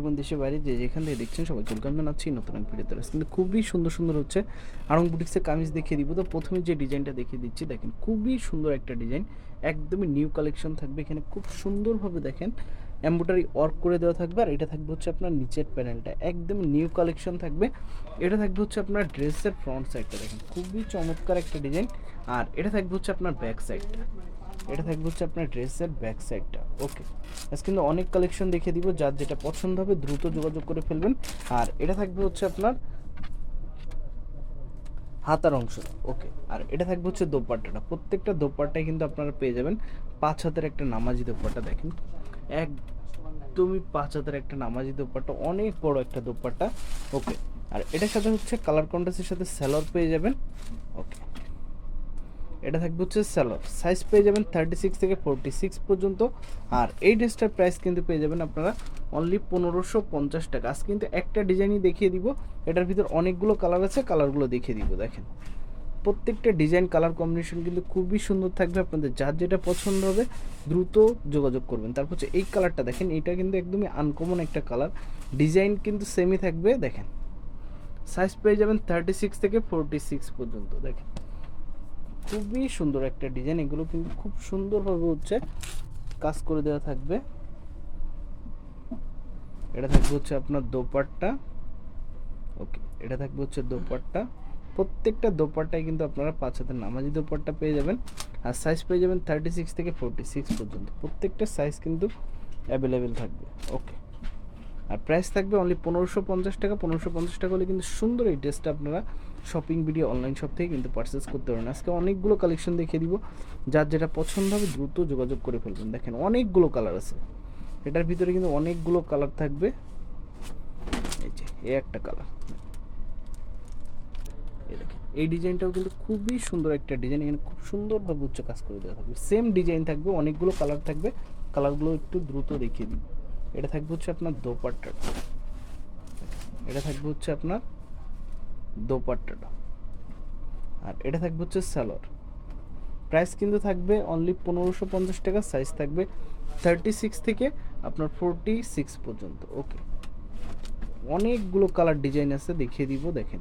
এবং দেশের বাইরে যে দেখছেন সবাইকে ওয়েলকাম জানাচ্ছি নতুন খুবই সুন্দর সুন্দর হচ্ছে আরং বুটিক্সের কামিজ দেখিয়ে দিব। তো প্রথমে যে ডিজাইনটা দেখিয়ে দিচ্ছি, দেখেন খুবই সুন্দর একটা ডিজাইন। একদমই নিউ কালেকশন থাকবে। এখানে খুব সুন্দরভাবে দেখেন এম্ব্রয়ডারি ওয়ার্ক করে দেওয়া থাকবে আর এটা থাকবে হচ্ছে আপনার নিচের প্যানেলটা একদম নিউ কালেকশন থাকবে। এটা থাকবে হচ্ছে আপনার ড্রেসের ফ্রন্ট সাইডটা দেখেন। খুবই চমৎকার একটা ডিজাইন আর এটা থাকবে হচ্ছে আপনার ব্যাক সাইডটা এটা থাকবে হচ্ছে আপনার ড্রেসের ব্যাক সাইডটা ওকে আজ কিন্তু অনেক কালেকশন দেখিয়ে দিব। যার যেটা পছন্দ হবে দ্রুত যোগাযোগ করে ফেলবেন। আর এটা থাকবে হচ্ছে আপনার হাতার অংশ। ওকে আর এটা থাকবে হচ্ছে দোপাট্টাটা। প্রত্যেকটা দোপাট্টায় কিন্তু আপনারা পেয়ে যাবেন। পাঁচ হাতের একটা নামাজি দোপাট্টা দেখেন। একদমই পাঁচ হাতের একটা নামাজি দোপাট্টা, অনেক বড় একটা দোপাট্টা। ওকে আর এটার সাথে হচ্ছে কালার কন্ট্রাস্টের সাথে স্যালোর পেয়ে যাবেন। ওকে এটা থাকবে হচ্ছে স্যালোর সাইজ পেয়ে যাবেন থার্টি সিক্স থেকে ফোরটি সিক্স পর্যন্ত। আর এই ড্রেসটার প্রাইস কিন্তু পেয়ে যাবেন আপনারা অনলি পনেরোশো পঞ্চাশ টাকা। আজ কিন্তু একটা ডিজাইনই দেখিয়ে দিব। এটার ভিতর অনেকগুলো কালার আছে কালারগুলো দেখিয়ে দিব, দেখেন। প্রত্যেকটা ডিজাইন কালার কম্বিনেশন কিন্তু খুবই সুন্দর থাকবে আপনাদের। যার যেটা পছন্দ হবে, দ্রুত যোগাযোগ করবেন। তারপর হচ্ছে এই কালারটা দেখেন, এটা কিন্তু একদমই আনকমন একটা কালার ডিজাইন কিন্তু সেমই থাকবে, দেখেন। সাইজ পেয়ে যাবেন থার্টি সিক্স থেকে ফোরটি সিক্স পর্যন্ত, দেখেন। খুবই সুন্দর একটা ডিজাইন এগুলো কিন্তু খুব সুন্দরভাবে হচ্ছে কাজ করে দেওয়া থাকবে। এটা থাকবে হচ্ছে আপনার দোপাট্টা। ওকে এটা থাকবে হচ্ছে দোপাট্টা। প্রত্যেকটা দোপাট্টায় কিন্তু আপনারা পাঁচ হাতের নামাজি দোপাট্টা পেয়ে যাবেন। আর সাইজ পেয়ে যাবেন থার্টি সিক্স থেকে ফোরটি সিক্স পর্যন্ত। প্রত্যেকটা সাইজ কিন্তু অ্যাভেলেবেল থাকবে। ওকে আর প্রাইস থাকবে অনলি পনেরোশো পঞ্চাশ টাকা। পনেরোশো পঞ্চাশ টাকা হলে কিন্তু সুন্দর এই ড্রেসটা আপনারা শপিং ভিডিও অনলাইন শপ থেকে কিন্তু পারচেস করতে পারেন আজকে অনেকগুলো কালেকশন দেখিয়ে দিব। যার যেটা পছন্দ হবে দ্রুত যোগাযোগ করে ফেলবেন। দেখেন অনেকগুলো কালার আছে। এটার ভিতরে কিন্তু অনেকগুলো কালার থাকবে। এই যে, এই একটা কালার এই দেখেন, এই ডিজাইনটাও কিন্তু খুবই সুন্দর একটা ডিজাইন, এখানে খুব সুন্দরভাবে উচ্চ কাজ করে দেওয়া থাকবে। সেম ডিজাইন থাকবে, অনেকগুলো কালার থাকবে কালারগুলো একটু দ্রুত দেখিয়ে দিই এটা থাকবে হচ্ছে আপনার দোপাট্টাটা এটা থাকবে হচ্ছে আপনার দোপাট্টাটা। আর এটা থাকবে হচ্ছে স্যালোয়ার প্রাইস কিন্তু থাকবে অনলি পনেরোশো পঞ্চাশ টাকা সাইজ থাকবে থার্টি সিক্স থেকে আপনার ফোরটি সিক্স পর্যন্ত। ওকে অনেকগুলো কালার ডিজাইন আছে, দেখিয়ে দিব, দেখেন।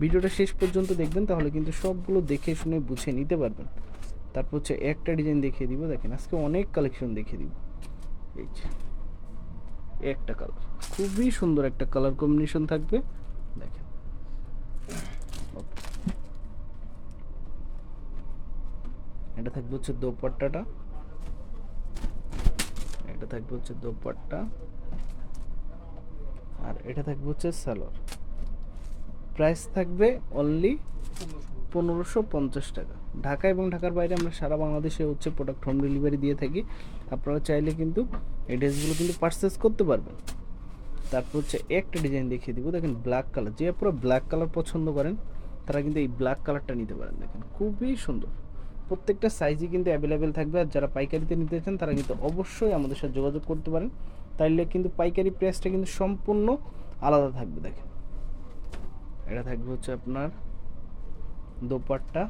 ভিডিওটা শেষ পর্যন্ত দেখবেন, তাহলে কিন্তু সবগুলো দেখে শুনে বুঝে নিতে পারবেন। তারপর হচ্ছে একটা ডিজাইন দেখিয়ে দিব, দেখেন আজকে অনেক কালেকশন দেখিয়ে দিব। এই যে, একটা কালার খুবই সুন্দর একটা কালার কম্বিনেশন থাকবে, দেখেন. এটা থাকবে হচ্ছে দোপাট্টাটা। এটা থাকবে হচ্ছে দোপাট্টা। আর এটা থাকবে হচ্ছে সালোয়ার। প্রাইস থাকবে অনলি পনেরোশো পঞ্চাশ টাকা। ঢাকা এবং ঢাকার বাইরে আমরা সারা বাংলাদেশে হচ্ছে প্রোডাক্ট হোম ডেলিভারি দিয়ে থাকি। আপনারা চাইলে কিন্তু এই ড্রেসগুলো কিন্তু পারচেস করতে পারবেন। তারপর হচ্ছে একটা ডিজাইন দেখিয়ে দিব। দেখেন ব্ল্যাক কালার যে আপনারা ব্ল্যাক কালার পছন্দ করেন, তারা কিন্তু এই ব্ল্যাক কালারটা নিতে পারেন। দেখেন খুবই সুন্দর। প্রত্যেকটা সাইজই কিন্তু অ্যাভেলেবেল থাকবে। আর যারা পাইকারিতে নিতে চান, তারা কিন্তু অবশ্যই আমাদের সাথে যোগাযোগ করতে পারেন। তাইলে কিন্তু পাইকারি প্রাইসটা কিন্তু সম্পূর্ণ আলাদা থাকবে। দেখেন এটা থাকবে হচ্ছে আপনার দোপাট্টা।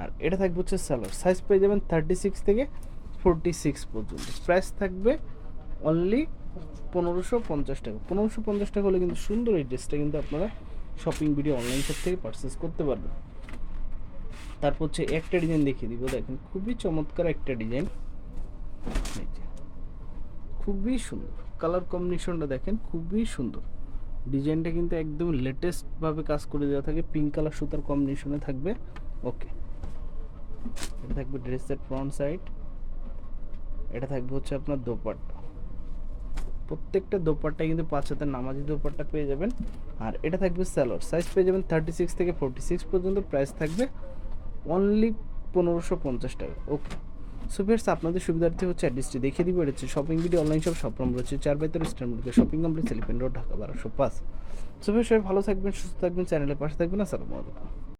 আর এটা থাকবে হচ্ছে স্যালোর সাইজ পেয়ে যাবেন থার্টি সিক্স থেকে ফোরটি সিক্স পর্যন্ত। প্রাইস থাকবে অনলি পনেরোশো পঞ্চাশ টাকা। পনেরোশো পঞ্চাশ টাকা হলে কিন্তু সুন্দর এই ড্রেসটা কিন্তু আপনারা শপিং ভিডিও অনলাইন শপ থেকে পারচেস করতে পারবেন। তারপর হচ্ছে একটা ডিজাইন দেখিয়ে দিব। দেখেন, খুবই চমৎকার একটা ডিজাইন খুবই সুন্দর। কালার কম্বিনেশনটা দেখেন, খুবই সুন্দর। ডিজাইনটা কিন্তু একদম লেটেস্ট ভাবে কাজ করে দেওয়া থাকে পিঙ্ক কালার সুতার কম্বিনেশনে থাকবে। ওকে এটা থাকবে ড্রেসের ফ্রন্ট সাইড এটা থাকবে হচ্ছে আপনার দোপাট্টা। প্রত্যেকটা দোপাট্টায় কিন্তু পাঁচ হাতের নামাজি দোপাট্টা পেয়ে যাবেন। আর এটা থাকবে স্যালোর সাইজ পেয়ে যাবেন থার্টি সিক্স থেকে ফোরটি সিক্স পর্যন্ত। প্রাইস থাকবে অনলি পনেরোশো পঞ্চাশ টাকা। ওকে সো আপনাদের সুবিধার্থে হচ্ছে অ্যাড্রেসটি দেখে দিব। এটা শপিং ভিডিও অনলাইন শপ সব নম্বর রয়েছে চার বাই তেরো stand shopping complex elephant road Dhaka বারোশো পাঁচ। সো সবাই ভালো থাকবেন, সুস্থ থাকবেন চ্যানেলের পাশে থাকবেন। আসসালামু আলাইকুম।